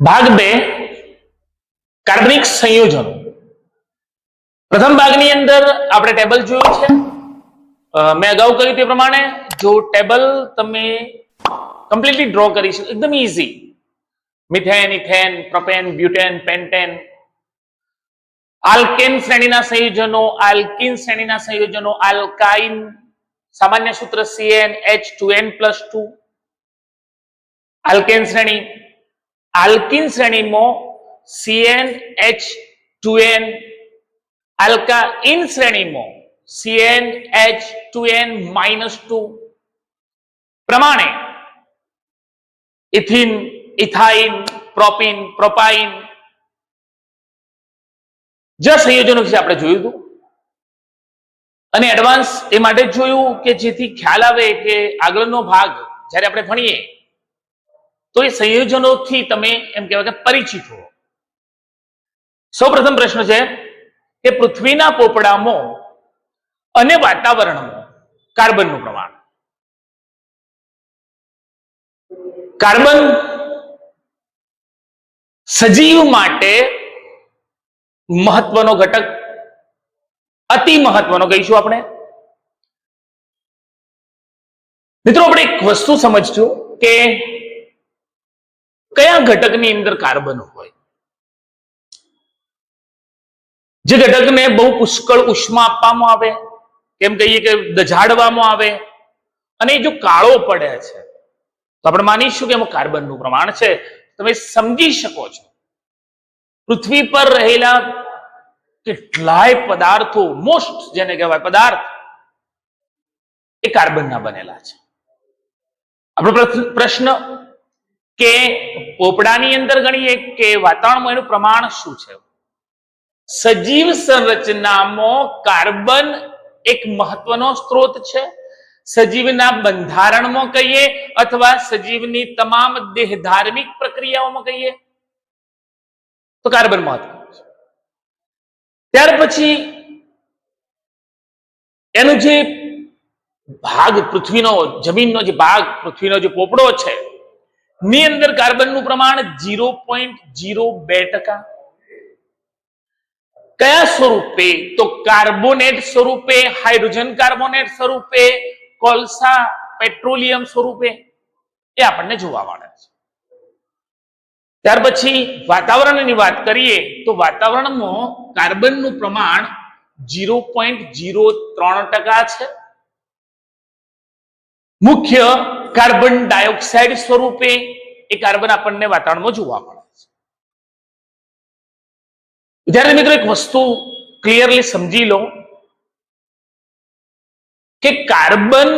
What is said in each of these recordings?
ભાગ બે કાર્બનિક સંયોજનો. પ્રથમ ભાગની અંદર આપણે ટેબલ જોયું છે. મેં અગાઉ કહ્યું તે પ્રમાણે જો ટેબલ તમે કમ્પ્લીટલી ડ્રો કરી શકો, એકદમ easy methane, ethane, propane, butane, pentane. Alkane શ્રેણીના સંયોજનો, આલ્કિન શ્રેણીના સંયોજનો, આલ્કાઇન, સામાન્ય સૂત્ર CN H2N plus two. Alkane શ્રેણી આલ્કિન શ્રેણીમાં સીએનએચ ટુ એન આલ્કાઇન શ્રેણીમાં C N H two n minus two પ્રમાણે ઇથિન, ઇથાઇન, પ્રોપિન, પ્રોપાઇન. જે સંયોજનો વિશે આપણે જોયું હતું. અને એડવાન્સ એ માટે જોયું કે જેથી ખ્યાલ આવે કે આગળનો ભાગ જ્યારે આપણે ભણીએ તો એ સંયોજનોથી તમે એમ કહેવાય કે પરિચિત હો સૌ પ્રથમ પ્રશ્ન છે કે પૃથ્વીના પોપડામાં અને વાતાવરણમાં કાર્બનનું પ્રમાણ. કાર્બન સજીવ માટે મહત્વનો ઘટક, અતિ મહત્વનો કહીશું આપણે. મિત્રો, આપણે એક વસ્તુ સમજજો કે કયા ઘટકની અંદર કાર્બન હોય? જે ઘટકને બહુ પુષ્કળ ઉષ્મા આપવામાં આવે, કેમ કહીએ કે દજાડવામાં આવે, અને જો કાળો પડે છે, તો આપણે માનીશું કે એમાં કાર્બનનું પ્રમાણ છે. તમે સમજી શકો છો. પૃથ્વી પર રહેલા કેટલાય પદાર્થો મોસ્ટ જેને કહેવાય પદાર્થ, એ કાર્બનના બનેલા છે. આપણો પ્રશ્ન કે પોપડાની અંદર ગણીએ કે વાતાવરણમાં એનું પ્રમાણ શું છે? સજીવ સંરચનામાં કાર્બન એક મહત્વનો સ્ત્રોત છે. સજીવના બંધારણમાં કહીએ અથવા સજીવની તમામ દેહ ધાર્મિક પ્રક્રિયાઓમાં કહીએ તો કાર્બન મહત્વનું છે. ત્યાર પછી એનું જે ભાગ પૃથ્વીનો, જમીનનો જે ભાગ, પૃથ્વીનો જે પોપડો છે ની અંદર કાર્બનનું પ્રમાણ ઝીરો પોઈન્ટ ઝીરો બે ટકા. કયા સ્વરૂપે? તો કાર્બોનેટ સ્વરૂપે, હાઇડ્રોજન કાર્બોનેટ સ્વરૂપે, કોલસા, પેટ્રોલિયમ સ્વરૂપે, એ આપણને જોવા મળે છે. ત્યાર પછી વાતાવરણની વાત કરીએ, તો વાતાવરણમાં કાર્બનનું પ્રમાણ ઝીરો પોઈન્ટ ઝીરો ત્રણ ટકા છે. મુખ્ય કાર્બન ડાયોક્સાઇડ સ્વરૂપે એ કાર્બન આપણને વાતાવરણમાં જોવા મળે છે. વિદ્યાર્થી મિત્રો, એક વસ્તુ ક્લિયરલી સમજી લો કે કાર્બન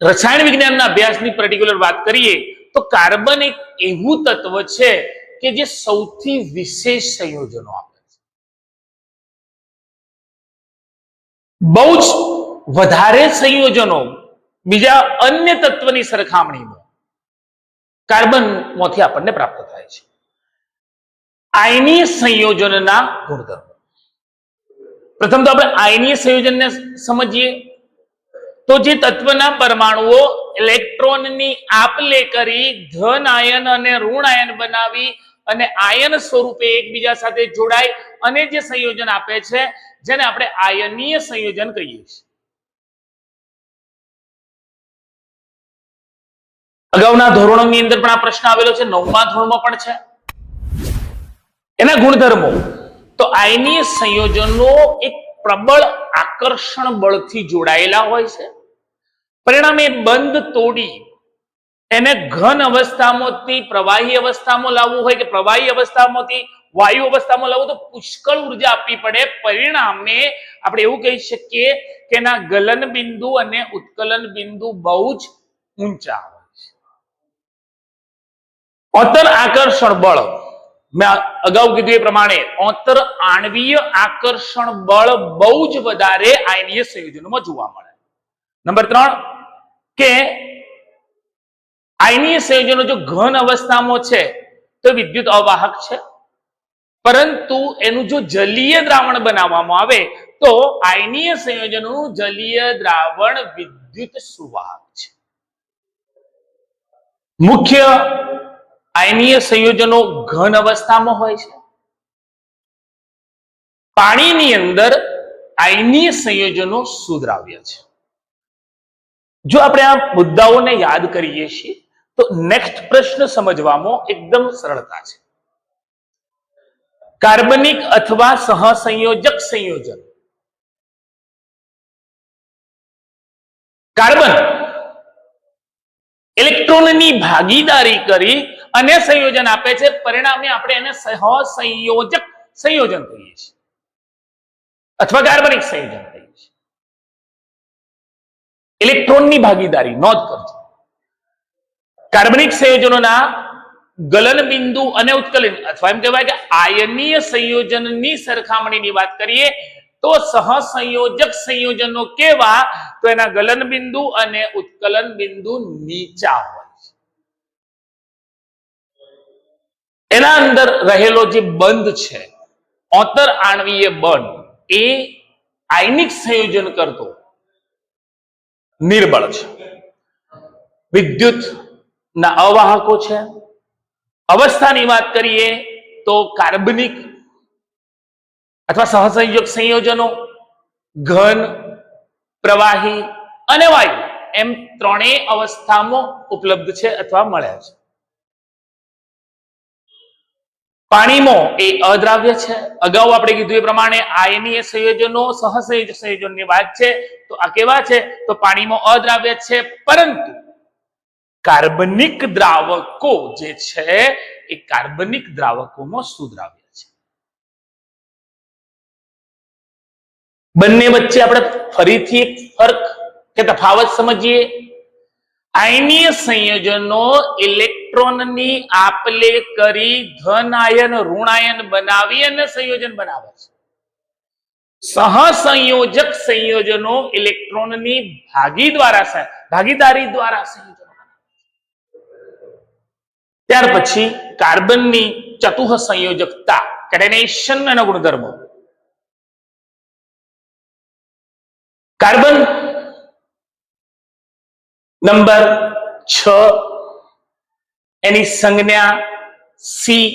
રસાયણ વિજ્ઞાનના અભ્યાસની પર્ટિક્યુલર વાત કરીએ તો કાર્બન એક એવું તત્વ છે કે જે સૌથી વિશેષ સંયોજનો આપે છે. બહુ જ વધારે સંયોજનો બીજા અન્ય તત્વની સરખામણીમાં કાર્બનમાંથી આપણને પ્રાપ્ત થાય છે. આયનીય સંયોજનના ગુણધર્મો. પ્રથમ તો આપણે આયનીય સંયોજનને સમજીએ. તો જે તત્વના પરમાણુઓ ઇલેક્ટ્રોનની આપલે કરી ધન, આયન અને ઋણ આયન બનાવી અને આયન સ્વરૂપે એકબીજા સાથે જોડાય અને જે સંયોજન આપે છે, જેને આપણે આયનીય સંયોજન કહીએ છીએ. અગાઉના ધોરણોની અંદર પણ આ પ્રશ્ન આવેલો છે, નવમા ધોરણમાં પણ છે. એના ગુણધર્મો. તો આયનીય સંયોજનો એક પ્રબળ આકર્ષણ બળથી જોડાયેલા હોય છે. પરિણામે બંધ તોડી એને ઘન અવસ્થામાંથી, પ્રવાહી અવસ્થામાં લાવવું હોય કે પ્રવાહી અવસ્થામાંથી, વાયુ અવસ્થામાં લાવવું તો પુષ્કળ ઊર્જા આપવી પડે. પરિણામે આપણે એવું કહી શકીએ કે એના ગલન બિંદુ અને ઉત્કલન બિંદુ બહુ જ ઊંચા ઓતર આકર્ષણ બળ. મેં અગાઉ કીધું એ પ્રમાણે ઓતર આણવીય આકર્ષણ બળ બહુ જ વધારે આયનીય સંયોજનોમાં જોવા મળે. નંબર ત્રણ, કે આયનીય સંયોજનો જો ઘન અવસ્થામાં છે, તો વિદ્યુત અવાહક છે. પરંતુ એનું જો જલીય દ્રાવણ બનાવવામાં આવે, તો આયનીય સંયોજનનું જલીય દ્રાવણ વિદ્યુત સુવાહક છે. મુખ્ય આયનીય સંયોજનો ઘન અવસ્થામાં હોય છે. પાણીની અંદર આયનીય સંયોજનો સુદ્રાવ્ય છે. જો આપણે આ મુદ્દાઓને યાદ કરીએ છીએ, તો નેક્સ્ટ પ્રશ્ન સમજવામાં એકદમ સરળતા છે. કાર્બનિક અથવા સહસંયોજક સંયોજન. કાર્બન ઇલેક્ટ્રોનની ભાગીદારી કરી અને સંયોજન આપે છે. પરિણામે આપણે એને સહસંયોજક સંયોજન કહીએ છીએ. અથવા કાર્બનિક સંયોજન કહીએ છીએ. ઇલેક્ટ્રોનની ભાગીદારી નોંધ કરજો. કાર્બનિક સંયોજનોના ગલન બિંદુ અને ઉત્કલન, અથવા એમ કહેવાય કે આયનીય સંયોજનની સરખામણીની વાત કરીએ, તો સહસંયોજક સંયોજનો કેવા? તો એના ગલન બિંદુ અને ઉત્કલન બિંદુ નીચા હોય છે એના અંદર રહેલો જે બંધ છે, ઓતર આણવીય બંધ એ આયનિક સંયોજન કરતો નિર્બળ છે. વિદ્યુત ના અવાહકો છે. અવસ્થાની વાત કરીએ તો કાર્બનિક અથવા સહસંયોજક સંયોજનો, ઘન, પ્રવાહી અને વાયુ એમ ત્રણેય અવસ્થામાં ઉપલબ્ધ છે અથવા મળ્યા છે. પાણીમાં એ અદ્રાવ્ય છે. અગાઉ આપણે કીધું એ પ્રમાણે આયનીય સંયોજનો, સહસંયોજ સંયોજનની વાત છે. તો આ કેવા છે? તો પાણીમાં અદ્રાવ્ય છે. પરંતુ કાર્બનિક દ્રાવકો જે છે, એ કાર્બનિક દ્રાવકોમાં સુદ્રાવ્ય છે. બંને વચ્ચે આપણે ફરીથી એક ફરક કે તફાવત સમજીએ. આયનીય સંયોજનો ઇલેક્ટ્રોનની આપલે કરી ધન આયન ઋણ બનાવી અને સંયોજન બનાવે છે. સહસંયોજક સંયોજનો ઇલેક્ટ્રોનની ભાગી દ્વારા ભાગીદારી દ્વારા સંયોજનો ત્યાર પછી કાર્બનની ચતુહ સંયોજકતા કેટેનેશન એનો ગુણધર્મ. કાર્બન નંબર છ એની સંજ્ઞા સી.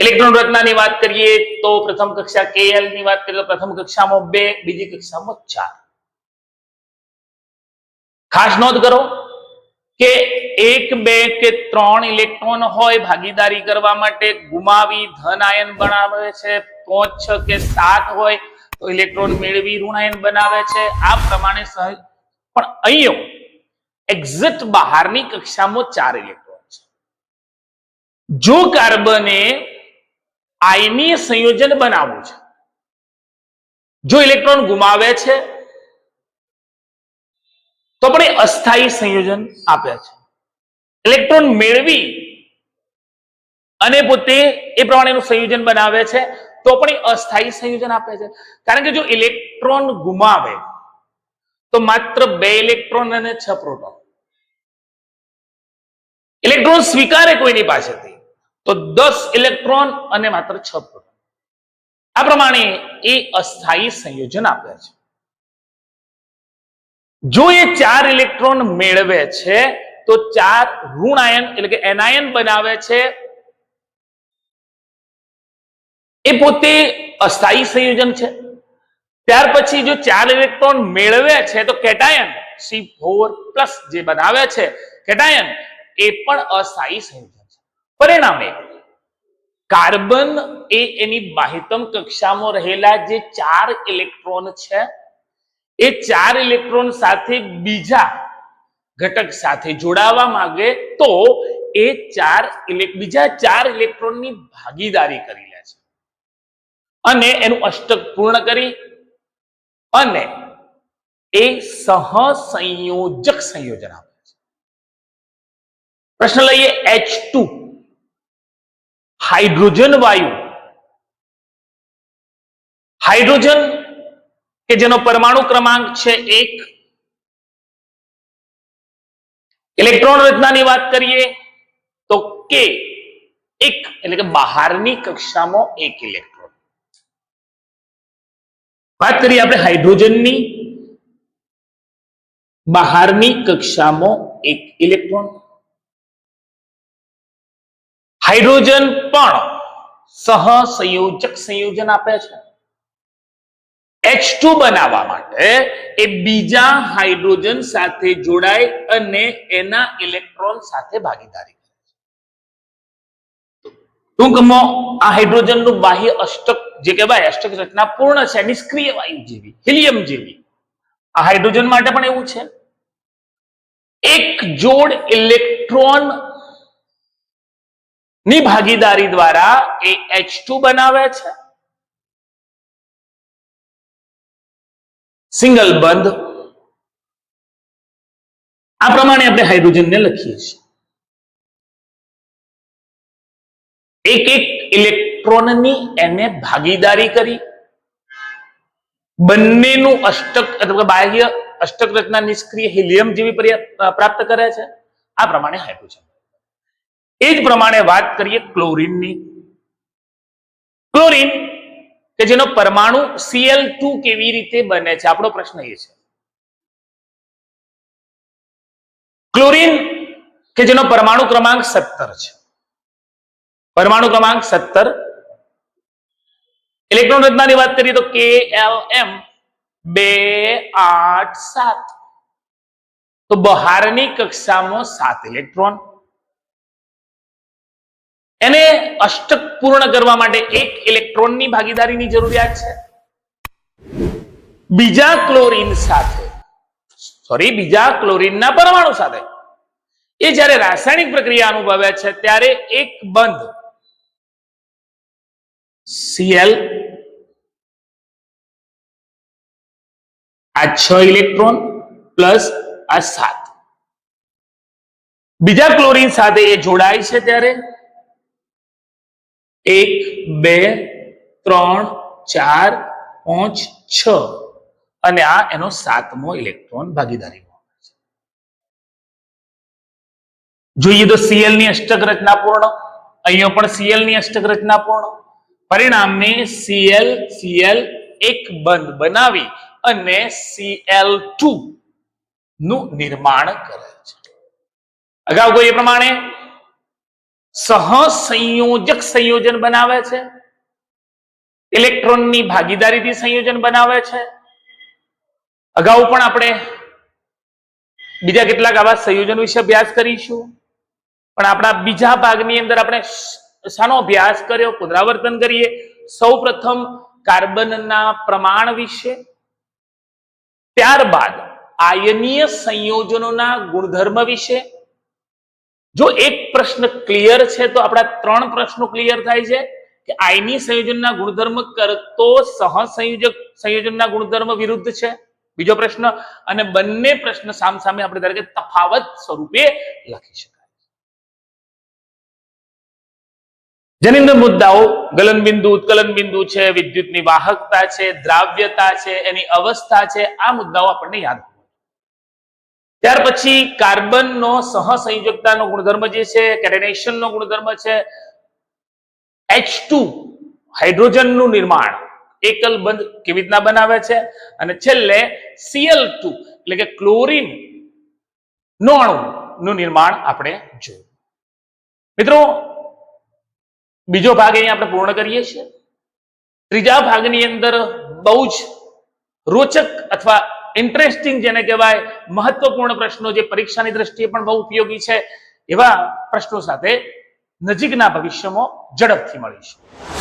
ઇલેક્ટ્રોન રચનાની વાત કરીએ તો પ્રથમ કક્ષા કેએલની વાત કરીએ તો પ્રથમ કક્ષામાં બે, બીજી કક્ષામાં ચાર. ખાસ નોંધ કરો કે એક, બે કે ત્રણ ઇલેક્ટ્રોન હોય ભાગીદારી કરવા માટે ગુમાવી ધન આયન બનાવે છે, પાંચ, છ કે સાત હોય તો ઇલેક્ટ્રોન મેળવી ઋણ આયન બનાવે છે. આ પ્રમાણે સહજ પણ અહીંયા એક્ઝેક્ટ બહારની કક્ષામાં ચાર ઇલેક્ટ્રોન છે. જો કાર્બને આયનીય સંયોજન બનાવવું છે, જો ઇલેક્ટ્રોન ગુમાવે છે, તો પણ એ અસ્થાયી સંયોજન આપે છે. ઇલેક્ટ્રોન મેળવી અને પોતે એ પ્રમાણેનું સંયોજન બનાવે છે, તો પણ અસ્થાયી સંયોજન આપે છે. કારણ કે જો ઇલેક્ટ્રોન ગુમાવે, તો માત્ર બે ઇલેક્ટ્રોન અને છ પ્રોટોન ઇલેક્ટ્રોન સ્વીકારે કોઈની પાસેથી? તો દસ ઇલેક્ટ્રોન અને માત્ર છ પ્રોટોન. આ પ્રમાણે એ અસ્થાયી સંયોજન આપે છે. જો એ ચાર ઇલેક્ટ્રોન મેળવે છે, તો ચાર ઋણ આયન એટલે કે એનાયન બનાવે છે. એ પોતે અસ્થાયી સંયોજન છે. ત્યાર પછી જો ચાર ઇલેક્ટ્રોન મેળવે છે, તો કેટાયન, સી ફોર પ્લસ જે બનાવે છે, કેટાયન એ પણ અસ્થાયી સંયોજન છે. પરિણામે, કાર્બન એ એની બાહ્યતમ કક્ષામાં રહેલા જે ચાર ઇલેક્ટ્રોન છે, એ ચાર ઇલેક્ટ્રોન સાથે બીજા ઘટક સાથે જોડાવા માંગે તો એ ચાર બીજા ચાર ઇલેક્ટ્રોનની ભાગીદારી કરી લે છે. અને એનું અષ્ટક પૂર્ણ કરી અને એ સહસંયોજક સંયોજન આપે. પ્રશ્ન લઈએ એચ ટુ હાઇડ્રોજન વાયુ. હાઇડ્રોજન કે જેનો પરમાણુ ક્રમાંક છે એક. ઇલેક્ટ્રોન રચનાની વાત કરીએ તો કે એક, એટલે કે બહારની કક્ષામાં એક ઇલેક્ટ્રોન. વાત કરીએ આપણે હાઇડ્રોજનની. બહારની કક્ષામાં એક ઇલેક્ટ્રોન. હાઇડ્રોજન પણ સહસંયોજક સંયોજન આપે છે. H2 બનાવવા માટે એ બીજા હાઇડ્રોજન સાથે જોડાય અને એના ઇલેક્ટ્રોન સાથે ભાગીદારી ટૂંકમાં આ હાઇડ્રોજનનું બાહ્ય અષ્ટક જે કહેવાય, અષ્ટક રચના પૂર્ણ છે, નિષ્ક્રિય વાયુ જેવી, હિલિયમ જેવી. આ હાઇડ્રોજન માટે પણ એવું છે. એક જોડ ઇલેક્ટ્રોન ની ભાગીદારી દ્વારા એ H2 બનાવે છે. સિંગલ બંધ. આ પ્રમાણે આપણે હાઇડ્રોજનને લખીએ છીએ. એક એક ઇલેક્ટ્રોનની એને ભાગીદારી કરી. બંનેનું અષ્ટક અથવા બાહ્ય અષ્ટક રચના નિષ્ક્રિય હિલિયમ જેવી પ્રાપ્ત કરે છે. આ પ્રમાણે હાઇડ્રોજન. એ જ પ્રમાણે વાત કરીએ ક્લોરિનની. ક્લોરિન કે જેનો પરમાણુ Cl2 કેવી રીતે બને છે? આપણો પ્રશ્ન એ છે. ક્લોરિન કે જેનો પરમાણુ ક્રમાંક સત્તર છે. પરમાણુ ક્રમાંક સત્તર. ઇલેક્ટ્રોન રચનાની વાત કરીએ તો કે એલ એમ બે આઠ સાત. તો બહારની કક્ષામાં સાત ઇલેક્ટ્રોન. એને અષ્ટક પૂર્ણ કરવા માટે એક ઇલેક્ટ્રોનની ભાગીદારીની જરૂરિયાત છે. બીજા ક્લોરીન સાથે, સોરી, બીજા ક્લોરીનના પરમાણુ સાથે. એ જ્યારે રાસાયણિક પ્રક્રિયા અનુભવે છે, ત્યારે એક બંધ સીએલ આ છ ઇલેક્ટ્રોન પ્લસ આ સાત. બીજા ક્લોરીન સાથે એ જોડાય છે ત્યારે? એક, બે, ત્રણ, ચાર, પાંચ, છ. અને આ એનો સાતમો ઇલેક્ટ્રોન ભાગીદારીમાં જોઈએ તો સીએલની અષ્ટક રચના પૂર્ણ. અહીંયા પણ સીએલની અષ્ટક રચના પૂર્ણ. પરિણામે સીએલ સીએલ એક બંધ બનાવી અને સીએલ ટુ નું નિર્માણ કરે છે. અગાઉ કોઈ એ પ્રમાણે સહસંયોજક સંયોજન બનાવે છે. ઇલેક્ટ્રોનની ભાગીદારીથી સંયોજન બનાવે છે. અગાઉ પણ આપણે બીજા કેટલાક આવા સંયોજન વિશે અભ્યાસ કરીશું. પણ આપણા બીજા ભાગની અંદર આપણે શાનો અભ્યાસ કર્યો? પુનરાવર્તન કરીએ. સૌ કાર્બનના પ્રમાણ વિશે. ત્યારબાદ આયનીય સંયોજનોના ગુણધર્મ વિશે. જો એક પ્રશ્ન ક્લિયર છે, તો આપણા ત્રણ પ્રશ્નો ક્લિયર થાય છે કે આયની સંયોજનના ગુણધર્મ કરતો સહસંયોજક સંયોજનના ગુણધર્મ વિરુદ્ધ છે બીજો પ્રશ્ન, અને બંને પ્રશ્ન સામસામે આપણે ધારે તફાવત સ્વરૂપે લખી શકાય જેની મુદ્દાઓ ગલન બિંદુ ઉત્કલન બિંદુ છે, વિદ્યુતની વાહકતા છે, દ્રાવ્યતા છે, એની અવસ્થા છે, આ મુદ્દાઓ આપણને યાદ. ત્યાર પછી કાર્બનનો સહસંયોજકતાનો ગુણધર્મ જે છે, કેટેનેશનનો ગુણધર્મ છે H2 હાઇડ્રોજનનું નિર્માણ. એકલ બંધ કેવી રીતના બનાવે છે? અને છેલ્લે સીએલ ટુ એટલે કે ક્લોરીન નો અણુનું નિર્માણ આપણે જોયું. મિત્રો, બીજો ભાગ અહીંયા આપણે પૂર્ણ કરીએ છીએ. ત્રીજા ભાગની અંદર બહુ જ રોચક અથવા ઇન્ટરેસ્ટિંગ જેને કહેવાય, મહત્વપૂર્ણ પ્રશ્નો જે પરીક્ષાની દ્રષ્ટિએ પણ બહુ ઉપયોગી છે, એવા પ્રશ્નો સાથે નજીકના ભવિષ્યમાં ઝડપથી મળીશું.